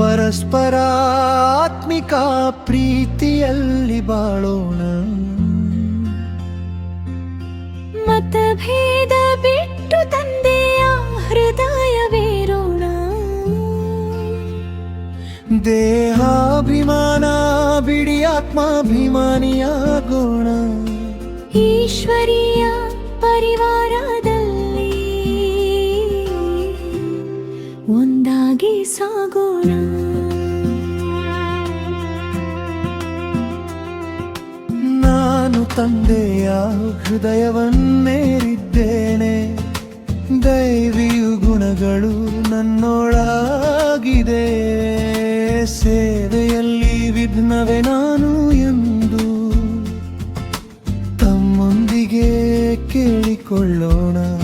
ಪರಸ್ಪರ ಆತ್ಮಿಕಾ ಪ್ರೀತಿಯಲ್ಲಿ ಬಾಳೋಣ. ಮತಭೇದ ಬಿಟ್ಟು ತಂದೆಯ ಹೃದಯವೇರೋಣ ದೇಹಾಭಿಮಾನ ಬಿಡಿ ಆತ್ಮಾಭಿಮಾನಿಯಾಗೋಣ. ಈಶ್ವರೀಯ ನಾನು ತಂದೆಯ ಹೃದಯವನ್ನೇರಿದ್ದೇನೆ ದೈವಿಯು ಗುಣಗಳು ನನ್ನೊಳಗಿದೆ. ಸೇವೆಯಲ್ಲಿ ವಿಘ್ನವೇ ನಾನು ಎಂದು ತಮ್ಮೊಂದಿಗೆ ಕೇಳಿಕೊಳ್ಳೋಣ.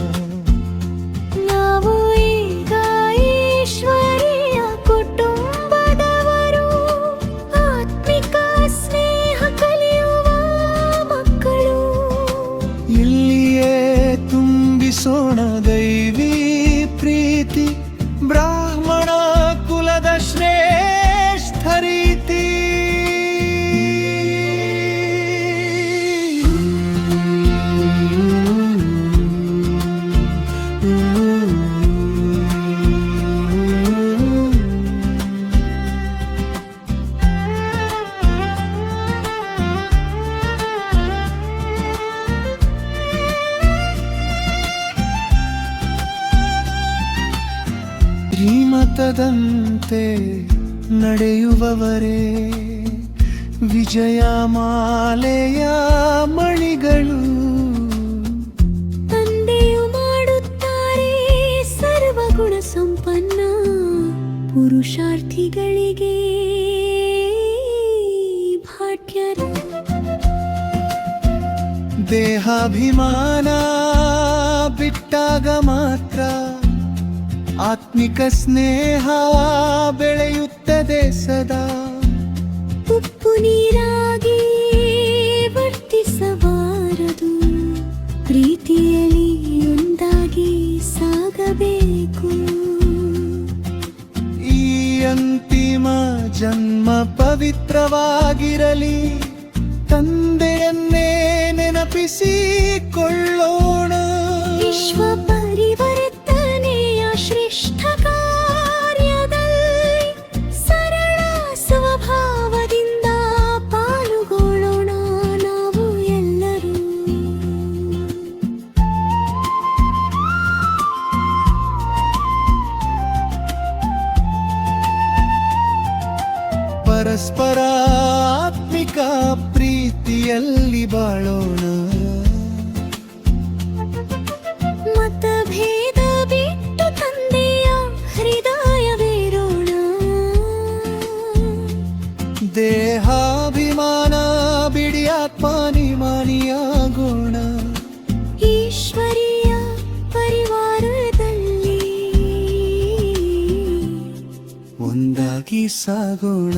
ಶ್ರೀಮತದಂತೆ ನಡೆಯುವವರೇ ವಿಜಯ ಮಾಲೆಯ ಮಣಿಗಳು. ತಂದೆಯು ಮಾಡುತ್ತಾರೆ ಸರ್ವಗುಣ ಸಂಪನ್ನ ಪುರುಷಾರ್ಥಿಗಳಿಗೆ ಭಾಗ್ಯರು ದೇಹಾಭಿಮಾನ ಬಿಟ್ಟಾಗ ಮಾತ್ರ ಆತ್ಮಿಕ ಸ್ನೇಹ ಬೆಳೆಯುತ್ತದೆ ಸದಾ. ಉಪ್ಪು ನೀರಾಗಿ ವರ್ತಿಸಬಾರದು. ಪ್ರೀತಿಯಲ್ಲಿ ಒಂದಾಗಿ ಸಾಗಬೇಕು. ಈ ಅಂತಿಮ ಜನ್ಮ ಪವಿತ್ರವಾಗಿರಲಿ. ತಂದೆಯನ್ನೇ ನೆನಪಿಸಿಕೊಳ್ಳೋಣ. ವಿಶ್ವ ಪರಸ್ಪರ ಆತ್ಮಿಕ ಪ್ರೀತಿಯಲ್ಲಿ ಬಾಳೋಣ. ಮತಭೇದ ಬಿಟ್ಟು ತಂದೆಯ ಹೃದಯವೇರೋಣ. ದೇಹಾಭಿಮಾನ ಬಿಡಿ ಆತ್ಮಾನಿಮಾನಿಯಾಗೋಣ ಒಂದಾಗಿ ಸಾಗೋಣ